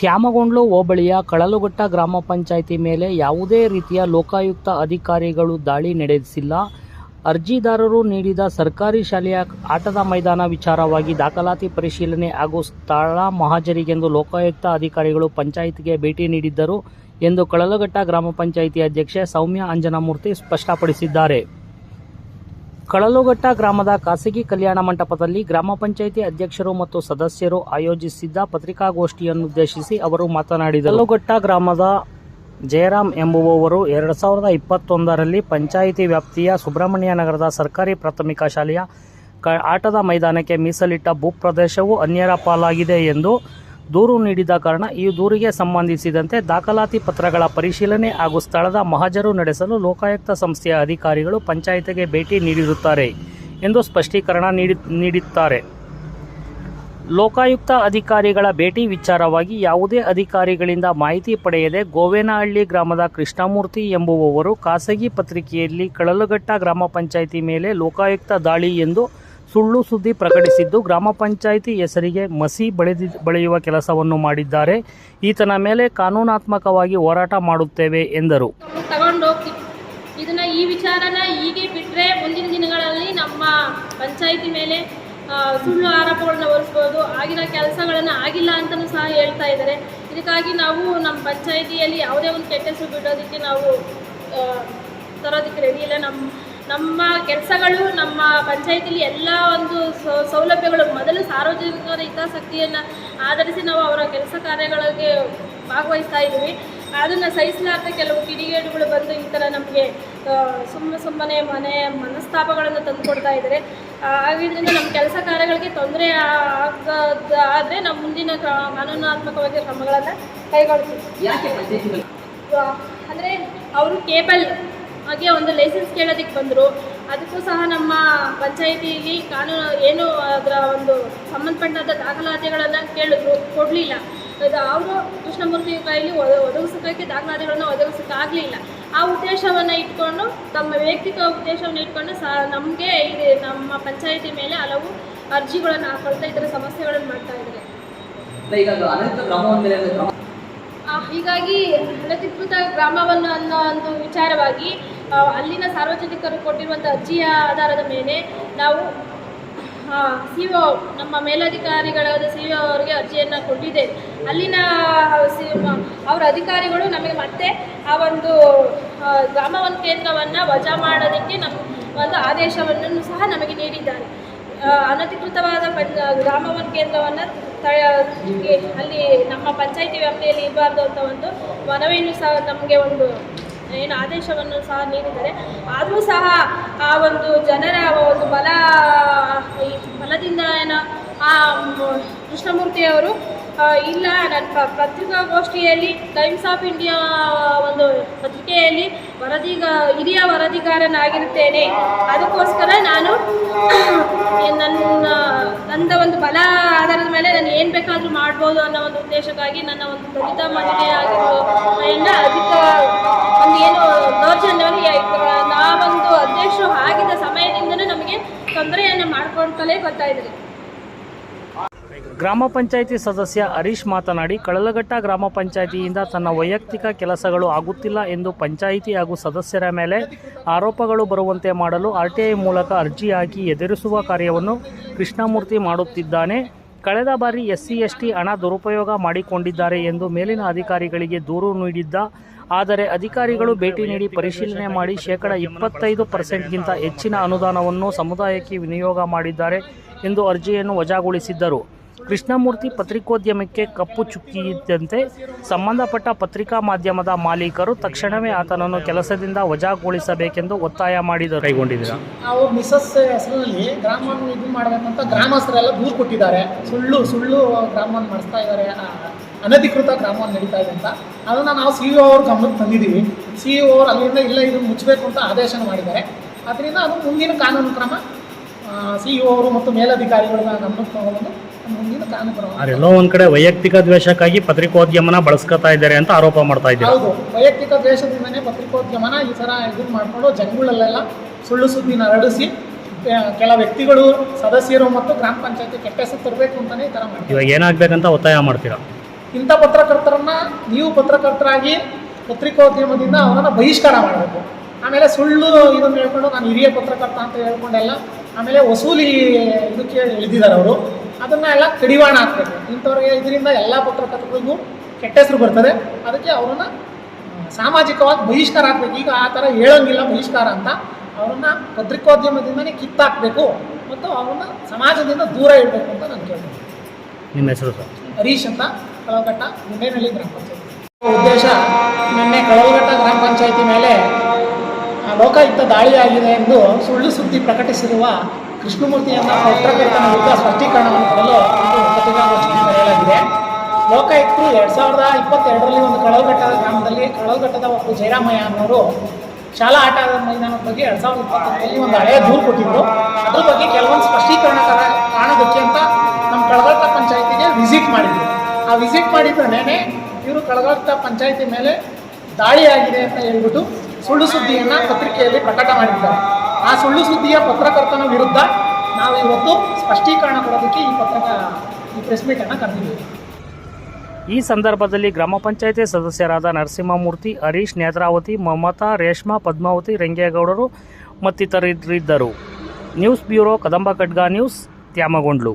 ತ್ಯಾಮಗೊಂಡ್ಲು, ಹೋಬಳಿಯ ಕಳಲುಗಟ್ಟ ಗ್ರಾಮ ಪಂಚಾಯಿತಿ ಮೇಲೆ ಯಾವುದೇ ರೀತಿಯ ಲೋಕಾಯುಕ್ತ ಅಧಿಕಾರಿಗಳು ದಾಳಿ ನಡೆಸಿಲ್ಲ. ಅರ್ಜಿದಾರರು ನೀಡಿದ ಸರ್ಕಾರಿ ಶಾಲೆಯ ಆಟದ ಮೈದಾನ ವಿಚಾರವಾಗಿ ದಾಖಲಾತಿ ಪರಿಶೀಲನೆ ಹಾಗೂ ಸ್ಥಳ ಮಹಾಜರಿಗೆಂದು ಲೋಕಾಯುಕ್ತ ಅಧಿಕಾರಿಗಳು ಪಂಚಾಯಿತಿಗೆ ಭೇಟಿ ನೀಡಿದ್ದರು ಎಂದು ಕಳಲಘಟ್ಟ ಗ್ರಾಮ ಪಂಚಾಯಿತಿ ಅಧ್ಯಕ್ಷೆ ಸೌಮ್ಯ ಅಂಜನಮೂರ್ತಿ ಸ್ಪಷ್ಟಪಡಿಸಿದ್ದಾರೆ. ಕಳಲುಘಟ್ಟ ಗ್ರಾಮದ ಖಾಸಗಿ ಕಲ್ಯಾಣ ಮಂಟಪದಲ್ಲಿ ಗ್ರಾಮ ಪಂಚಾಯಿತಿ ಅಧ್ಯಕ್ಷರು ಮತ್ತು ಸದಸ್ಯರು ಆಯೋಜಿಸಿದ್ದ ಪತ್ರಿಕಾಗೋಷ್ಠಿಯನ್ನುದ್ದೇಶಿಸಿ ಅವರು ಮಾತನಾಡಿದರು. ಕಳಲುಘಟ್ಟ ಗ್ರಾಮದ ಜಯರಾಮ್ ಎಂಬುವವರು ಎರಡು ಸಾವಿರದ ಇಪ್ಪತ್ತೊಂದರಲ್ಲಿ ಪಂಚಾಯಿತಿ ವ್ಯಾಪ್ತಿಯ ಸುಬ್ರಹ್ಮಣ್ಯ ನಗರದ ಸರ್ಕಾರಿ ಪ್ರಾಥಮಿಕ ಶಾಲೆಯ ಆಟದ ಮೈದಾನಕ್ಕೆ ಮೀಸಲಿಟ್ಟ ಭೂಪ್ರದೇಶವು ಅನ್ಯರ ಪಾಲಾಗಿದೆ ಎಂದು ದೂರು ನೀಡಿದ ಕಾರಣ ಈ ದೂರಿಗೆ ಸಂಬಂಧಿಸಿದಂತೆ ದಾಖಲಾತಿ ಪತ್ರಗಳ ಪರಿಶೀಲನೆ ಹಾಗೂ ಸ್ಥಳದ ಮಹಜರು ನಡೆಸಲು ಲೋಕಾಯುಕ್ತ ಸಂಸ್ಥೆಯ ಅಧಿಕಾರಿಗಳು ಪಂಚಾಯಿತಿಗೆ ಭೇಟಿ ನೀಡಿರುತ್ತಾರೆ ಎಂದು ಸ್ಪಷ್ಟೀಕರಣ ನೀಡಿ ನೀಡುತ್ತಾರೆ ಲೋಕಾಯುಕ್ತ ಅಧಿಕಾರಿಗಳ ಭೇಟಿ ವಿಚಾರವಾಗಿ ಯಾವುದೇ ಅಧಿಕಾರಿಗಳಿಂದ ಮಾಹಿತಿ ಪಡೆಯದೆ ಗೋವೇನಹಳ್ಳಿ ಗ್ರಾಮದ ಕೃಷ್ಣಮೂರ್ತಿ ಎಂಬುವವರು ಖಾಸಗಿ ಪತ್ರಿಕೆಯಲ್ಲಿ ಕಳಲುಘಟ್ಟ ಗ್ರಾಮ ಪಂಚಾಯಿತಿ ಮೇಲೆ ಲೋಕಾಯುಕ್ತ ದಾಳಿ ಎಂದು ಸುಳ್ಳು ಸುದ್ದಿ ಪ್ರಕಟಿಸಿದ್ದು ಗ್ರಾಮ ಪಂಚಾಯಿತಿ ಹೆಸರಿಗೆ ಮಸಿ ಬಳಿದಿ ಬಳಿಯುವ ಕೆಲಸವನ್ನು ಮಾಡಿದ್ದಾರೆ. ಈತನ ಮೇಲೆ ಕಾನೂನಾತ್ಮಕವಾಗಿ ಹೋರಾಟ ಮಾಡುತ್ತೇವೆ ಎಂದರು. ಇದನ್ನು ಈ ವಿಚಾರನ ಹೀಗೆ ಬಿಟ್ಟರೆ ಮುಂದಿನ ದಿನಗಳಲ್ಲಿ ನಮ್ಮ ಪಂಚಾಯಿತಿ ಮೇಲೆ ಸುಳ್ಳು ಆರೋಪಗಳನ್ನ ಹೊರಿಸ್ಬೋದು, ಆಗಿನ ಕೆಲಸಗಳನ್ನು ಆಗಿಲ್ಲ ಅಂತಲೂ ಸಹ ಹೇಳ್ತಾ ಇದ್ದಾರೆ. ಇದಕ್ಕಾಗಿ ನಾವು ನಮ್ಮ ಪಂಚಾಯಿತಿಯಲ್ಲಿ ಯಾವುದೇ ಒಂದು ಕೆಟ್ಟ ಬಿಡೋದಕ್ಕೆ ನಾವು ತರೋದಕ್ಕೆ ರೆಡಿ ಇಲ್ಲ. ನಮ್ಮ ನಮ್ಮ ಕೆಲಸಗಳು ನಮ್ಮ ಪಂಚಾಯಿತಿಲಿ ಎಲ್ಲ ಒಂದು ಸೌ- ಸೌಲಭ್ಯಗಳು ಮೊದಲು ಸಾರ್ವಜನಿಕರ ಹಿತಾಸಕ್ತಿಯನ್ನು ಆಧರಿಸಿ ನಾವು ಅವರ ಕೆಲಸ ಕಾರ್ಯಗಳಿಗೆ ಭಾಗವಹಿಸ್ತಾ ಇದ್ದೀವಿ ಅದನ್ನು ಸಹಿಸಲಾರ್ದ ಕೆಲವು ಕಿಡಿಗೇಡುಗಳು ಬಂದು ಈ ಥರ ನಮಗೆ ಸುಮ್ಮನೆ ಸುಮ್ಮನೆ ಮನೆ ಮನಸ್ತಾಪಗಳನ್ನು ತಂದುಕೊಡ್ತಾ ಇದ್ದಾರೆ. ಆಗಿದ್ದರಿಂದ ನಮ್ಮ ಕೆಲಸ ಕಾರ್ಯಗಳಿಗೆ ತೊಂದರೆ ಆಗದಾದರೆ ನಮ್ಮ ಮುಂದಿನ ಕಾನೂನಾತ್ಮಕವಾಗಿ ಕ್ರಮಗಳನ್ನು ಕೈಗೊಳ್ತೀವಿ. ಅಂದರೆ ಅವರು ಕೇಬಲ್ ಹಾಗೆ ಒಂದು ಲೈಸೆನ್ಸ್ ಕೇಳೋದಕ್ಕೆ ಬಂದರು. ಅದಕ್ಕೂ ಸಹ ನಮ್ಮ ಪಂಚಾಯಿತಿಯಲ್ಲಿ ಕಾನೂನು ಏನು ಅದರ ಒಂದು ಸಂಬಂಧಪಟ್ಟಂಥ ದಾಖಲಾತಿಗಳನ್ನು ಕೇಳಿದ್ರು. ಕೊಡಲಿಲ್ಲ. ಅದು ಅವರು ಕೃಷ್ಣಮೂರ್ತಿ ಕೈಲಿ ಒದ- ಒದಗಿಸೋದಕ್ಕೆ ದಾಖಲಾತಿಗಳನ್ನು ಒದಗಿಸೋಕ್ಕಾಗಲಿಲ್ಲ ಆ ಉದ್ದೇಶವನ್ನು ಇಟ್ಕೊಂಡು ತಮ್ಮ ವೈಯಕ್ತಿಕ ಉದ್ದೇಶವನ್ನು ಇಟ್ಕೊಂಡು ಸಹ ನಮಗೆ ಇದು ನಮ್ಮ ಪಂಚಾಯಿತಿ ಮೇಲೆ ಹಲವು ಅರ್ಜಿಗಳನ್ನು ಹಾಕೊಳ್ತಾ ಇದರ ಸಮಸ್ಯೆಗಳನ್ನು ಮಾಡ್ತಾ ಇದ್ದಾರೆ. ಹೀಗಾಗಿ ಅನಧಿಕೃತ ಗ್ರಾಮವನ್ನು ಅನ್ನೋ ಒಂದು ವಿಚಾರವಾಗಿ ಅಲ್ಲಿನ ಸಾರ್ವಜನಿಕರು ಕೊಟ್ಟಿರುವಂಥ ಅರ್ಜಿಯ ಆಧಾರದ ಮೇಲೆ ನಾವು ಸಿ ಒ ನಮ್ಮ ಮೇಲಧಿಕಾರಿಗಳಾದ ಸಿ ಒ ಅವರಿಗೆ ಅರ್ಜಿಯನ್ನು ಕೊಟ್ಟಿದೆ. ಅಲ್ಲಿನ ಸಿ ಅವರ ಅಧಿಕಾರಿಗಳು ನಮಗೆ ಮತ್ತೆ ಆ ಒಂದು ಗ್ರಾಮ ಒಂದು ಕೇಂದ್ರವನ್ನು ವಜಾ ಮಾಡೋದಕ್ಕೆ ನಮ್ಮ ಒಂದು ಆದೇಶವನ್ನು ಸಹ ನಮಗೆ ನೀಡಿದ್ದಾರೆ. ಅನಧಿಕೃತವಾದ ಪಂ, ಗ್ರಾಮ ಒಂದು ಕೇಂದ್ರವನ್ನು ಅಲ್ಲಿ ನಮ್ಮ ಪಂಚಾಯಿತಿ ವ್ಯಾಪ್ತಿಯಲ್ಲಿ ಇರಬಾರ್ದು ಅಂತ ಒಂದು ಮನವಿಯನ್ನು ಸಹ ನಮಗೆ ಒಂದು ಏನು ಆದೇಶವನ್ನು ಸಹ ನೀಡಿದ್ದಾರೆ. ಆದರೂ ಸಹ ಆ ಒಂದು ಜನರ ಒಂದು ಬಲ ಬಲದಿಂದ ಏನೋ ಆ ಕೃಷ್ಣಮೂರ್ತಿಯವರು ಇಲ್ಲ, ನನ್ನ ಪತ್ರಿಕಾಗೋಷ್ಠಿಯಲ್ಲಿ ಟೈಮ್ಸ್ ಆಫ್ ಇಂಡಿಯಾ ಒಂದು ಪತ್ರಿಕೆಯಲ್ಲಿ ವರದಿಗ, ಹಿರಿಯ ವರದಿಗಾರನಾಗಿರುತ್ತೇನೆ. ಅದಕ್ಕೋಸ್ಕರ ನಾನು ನನ್ನ ನನ್ನ ಒಂದು ಬಲ ಆಧಾರದ ಮೇಲೆ ನಾನು ಏನು ಬೇಕಾದರೂ ಮಾಡ್ಬೋದು ಅನ್ನೋ ಒಂದು ಉದ್ದೇಶಕ್ಕಾಗಿ ನನ್ನ ಒಂದು ದಲಿತ ಮಹಿಳೆಯಾಗಿರೋದ್ರಿಂದ ಅಧಿಕ ಒಂದು ಏನು ದೌರ್ಜನ್ಯವನ್ನು ನಾವೊಂದು ಅಧ್ಯಕ್ಷರು ಆಗಿದ್ದ ಸಮಯದಿಂದಲೂ ನಮಗೆ ತೊಂದರೆಯನ್ನು ಮಾಡ್ಕೊಳ್ತಲೇ ಬರ್ತಾ ಇದ್ದಾರೆ. ಗ್ರಾಮ ಪಂಚಾಯಿತಿ ಸದಸ್ಯ ಹರೀಶ್ ಮಾತನಾಡಿ ಕಳಲಘಟ್ಟ ಗ್ರಾಮ ಪಂಚಾಯಿತಿಯಿಂದ ತನ್ನ ವೈಯಕ್ತಿಕ ಕೆಲಸಗಳು ಆಗುತ್ತಿಲ್ಲ ಎಂದು ಪಂಚಾಯಿತಿ ಹಾಗೂ ಸದಸ್ಯರ ಮೇಲೆ ಆರೋಪಗಳು ಬರುವಂತೆ ಮಾಡಲು ಆರ್ಟಿಐ ಮೂಲಕ ಅರ್ಜಿ ಹಾಕಿ ಎದುರಿಸುವ ಕಾರ್ಯವನ್ನು ಕೃಷ್ಣಮೂರ್ತಿ ಮಾಡುತ್ತಿದ್ದಾನೆ. ಕಳೆದ ಬಾರಿ ಎಸ್ಸಿ, ಎಸ್ಟಿ ಹಣ ದುರುಪಯೋಗ ಮಾಡಿಕೊಂಡಿದ್ದಾರೆ ಎಂದು ಮೇಲಿನ ಅಧಿಕಾರಿಗಳಿಗೆ ದೂರು ನೀಡಿದ್ದ, ಆದರೆ ಅಧಿಕಾರಿಗಳು ಭೇಟಿ ನೀಡಿ ಪರಿಶೀಲನೆ ಮಾಡಿ ಶೇಕಡ ಇಪ್ಪತ್ತೈದು ಪರ್ಸೆಂಟ್ಗಿಂತ ಹೆಚ್ಚಿನ ಅನುದಾನವನ್ನು ಸಮುದಾಯಕ್ಕೆ ವಿನಿಯೋಗ ಮಾಡಿದ್ದಾರೆ ಎಂದು ಅರ್ಜಿಯನ್ನು ವಜಾಗೊಳಿಸಿದ್ದರು. ಕೃಷ್ಣಮೂರ್ತಿ ಪತ್ರಿಕೋದ್ಯಮಕ್ಕೆ ಕಪ್ಪು ಚುಕ್ಕಿಯಿದ್ದಂತೆ ಸಂಬಂಧಪಟ್ಟ ಪತ್ರಿಕಾ ಮಾಧ್ಯಮದ ಮಾಲೀಕರು ತಕ್ಷಣವೇ ಆತನನ್ನು ಕೆಲಸದಿಂದ ವಜಾಗೊಳಿಸಬೇಕೆಂದು ಒತ್ತಾಯ ಮಾಡಿದರು. ಕೈಗೊಂಡಿದ್ದೀರಾ? ಅವ್ರ ಮಿಸಸ್ ಹೆಸರಿನಲ್ಲಿ ಗ್ರಾಮವನ್ನು ಇದು ಮಾಡಬೇಕಂತ ಗ್ರಾಮಸ್ಥರೆಲ್ಲ ದೂರು ಕೊಟ್ಟಿದ್ದಾರೆ. ಸುಳ್ಳು ಸುಳ್ಳು ಗ್ರಾಮವನ್ನು ಮಾಡಿಸ್ತಾ ಇದ್ದಾರೆ. ಅನಧಿಕೃತ ಗ್ರಾಮವನ್ನು ನಡೀತಾ ಇದೆ ಅಂತ. ಅದನ್ನು ನಾವು ಸಿ ಇ ಅವ್ರ ಗಮನಕ್ಕೆ ತಂದಿದ್ದೀವಿ. ಸಿ ಇ ಅವ್ರು ಅಲ್ಲಿಂದ ಇಲ್ಲ ಇದು ಮುಚ್ಚಬೇಕು ಅಂತ ಆದೇಶನ ಮಾಡಿದ್ದಾರೆ. ಅದರಿಂದ ಅದು ಮುಂದಿನ ಕಾನೂನು ಕ್ರಮ ಸಿ ಇ ಅವರು ಮತ್ತು ಮೇಲಧಿಕಾರಿಗಳನ್ನ ಗಮನಕ್ಕೆ ತಗೊಂಡು ಮುಂದಿನ ಕಾನೂನು ಒಂದ್ ಕಡೆ ವೈಯಕ್ತಿಕ ದ್ವೇಷಕ್ಕಾಗಿ ಪತ್ರಿಕೋದ್ಯಮನ ಬಳಸ್ಕೊತಾ ಇದ್ದಾರೆ ಅಂತ ಆರೋಪ ಮಾಡ್ತಾ ಇದ್ದಾರೆ? ಹೌದು. ವೈಯಕ್ತಿಕ ದ್ವೇಷದಿಂದನೇ ಪತ್ರಿಕೋದ್ಯಮನ ಈ ಥರ ಇದು ಮಾಡಿಕೊಂಡು ಜನಗಳಲ್ಲೆಲ್ಲ ಸುಳ್ಳು ಸುದ್ದಿನ ಹರಡಿಸಿ ಆ, ಕೆಲ ವ್ಯಕ್ತಿಗಳು ಸದಸ್ಯರು ಮತ್ತು ಗ್ರಾಮ ಪಂಚಾಯತಿ ಕೆಟ್ಟ ಹೆಸರು ತರಬೇಕು ಅಂತಲೇ ಈ ಥರ ಮಾಡ್ತಾರೆ. ಇವಾಗ ಏನಾಗ್ಬೇಕಂತ ಒತ್ತಾಯ ಮಾಡ್ತೀರಾ? ಇಂಥ ಪತ್ರಕರ್ತರನ್ನ ನೀವು ಪತ್ರಕರ್ತರಾಗಿ ಪತ್ರಿಕೋದ್ಯಮದಿಂದ ಅವರನ್ನು ಬಹಿಷ್ಕಾರ ಮಾಡಬೇಕು. ಆಮೇಲೆ ಸುಳ್ಳು ಇದನ್ನು ಹೇಳ್ಕೊಂಡು ನಾನು ಹಿರಿಯ ಪತ್ರಕರ್ತ ಅಂತ ಹೇಳ್ಕೊಂಡೆಲ್ಲ ಆಮೇಲೆ ವಸೂಲಿ ಇದಕ್ಕೆ ಇಳಿದಿದ್ದಾರೆ ಅವರು. ಅದನ್ನ ಎಲ್ಲ ಕಡಿವಾಣ ಹಾಕ್ಬೇಕು ಇಂಥವ್ರಿಗೆ ಇದರಿಂದ ಎಲ್ಲ ಪತ್ರಕರ್ತರಿಗೂ ಕೆಟ್ಟ ಹೆಸರು ಬರ್ತದೆ. ಅದಕ್ಕೆ ಅವರನ್ನ ಸಾಮಾಜಿಕವಾಗಿ ಬಹಿಷ್ಕಾರ ಹಾಕ್ಬೇಕು ಈಗ ಆ ಥರ ಹೇಳೋಂಗಿಲ್ಲ ಬಹಿಷ್ಕಾರ ಅಂತ. ಅವರನ್ನ ಪತ್ರಿಕೋದ್ಯಮದಿಂದನೇ ಕಿತ್ತಾಕಬೇಕು ಮತ್ತು ಅವರನ್ನ ಸಮಾಜದಿಂದ ದೂರ ಇಡಬೇಕು ಅಂತ ನಾನು ಕೇಳ್ತೀನಿ. ನಿಮ್ಮ ಹೆಸರು ಸರ್? ಹರೀಶ್ ಅಂತ ಕಳವಘಟ್ಟ ಗುಂಡೇನಹಳ್ಳಿ ಗ್ರಾಮ ಪಂಚಾಯತಿ. ಉದ್ದೇಶ ನಿನ್ನೆ ಕಳವಘಟ್ಟ ಗ್ರಾಮ ಪಂಚಾಯತಿ ಮೇಲೆ ಆ, ಲೋಕಾಯುಕ್ತ ದಾಳಿಯಾಗಿದೆ ಎಂದು ಸುಳ್ಳು ಸುದ್ದಿ ಪ್ರಕಟಿಸಿರುವ ಕೃಷ್ಣಮೂರ್ತಿ ಎಂಬ ಪತ್ರಕರ್ತನ ವಿರುದ್ಧ ಸ್ಪಷ್ಟೀಕರಣವನ್ನು ಕೊಡಲು ಒಂದು ಪತ್ರಿಕಾಗೋಷ್ಠಿಯನ್ನು ಕರೆಯಲಾಗಿದೆ. ಲೋಕಾಯುಕ್ತರು ಎರಡ್ ಸಾವಿರದ ಇಪ್ಪತ್ತೆರಡರಲ್ಲಿ ಒಂದು ಕಳವಘಟ್ಟದ ಗ್ರಾಮದಲ್ಲಿ ಕಳವಘಟ್ಟದ ಒಬ್ಬ ಜಯರಾಮಯ್ಯ ಅನ್ನೋರು ಶಾಲಾ ಆಟದ ಮೈದಾನದ ಬಗ್ಗೆ ಎರಡ್ ಸಾವಿರದ ಇಪ್ಪತ್ತೊಂದರಲ್ಲಿ ಒಂದು ಹಳೆಯ ದೂರು ಕೊಟ್ಟಿದ್ರು. ಅದ್ರ ಬಗ್ಗೆ ಕೆಲವೊಂದು ಸ್ಪಷ್ಟೀಕರಣ ಕರ- ಕಾಣೋದಕ್ಕೆ ಅಂತ ನಮ್ಮ ಕಳವಟ್ಟ ಪಂಚಾಯತಿಗೆ ವಿಸಿಟ್ ಮಾಡಿದ್ರು. ಆ ವಿಸಿಟ್ ಮಾಡಿದ ನೆನೆ ಇವರು ಕಳಘಟ್ಟ ಪಂಚಾಯತಿ ಮೇಲೆ ದಾಳಿಯಾಗಿದೆ ಅಂತ ಹೇಳ್ಬಿಟ್ಟು ಸುಳ್ಳು ಸುದ್ದಿಯನ್ನು ಪತ್ರಿಕೆಯಲ್ಲಿ ಪ್ರಕಟ ಮಾಡಿದ್ದಾರೆ. ಆ ಸುಳ್ಳು ಸುದ್ದಿಯ ಪತ್ರಕರ್ತನ ವಿರುದ್ಧ ನಾವು ಇವತ್ತು ಸ್ಪಷ್ಟೀಕರಣ ಕೊಡೋದಕ್ಕೆ ಈ ಪತ್ರಕ ಈ ಪ್ರೆಸ್ ಮೀಟನ್ನು ಕರೆದಿದ್ದೀವಿ. ಈ ಸಂದರ್ಭದಲ್ಲಿ ಗ್ರಾಮ ಪಂಚಾಯತಿ ಸದಸ್ಯರಾದ ನರಸಿಂಹಮೂರ್ತಿ, ಹರೀಶ್ ನೇತ್ರಾವತಿ, ಮಮತಾ, ರೇಷ್ಮಾ, ಪದ್ಮಾವತಿ, ರಂಗೇಗೌಡರು ಮತ್ತಿತರರಿದ್ದರು. ನ್ಯೂಸ್ ಬ್ಯೂರೋ, ಕದಂಬ ಖಡ್ಗ ನ್ಯೂಸ್, ತ್ಯಾಮಗೊಂಡ್ಲು.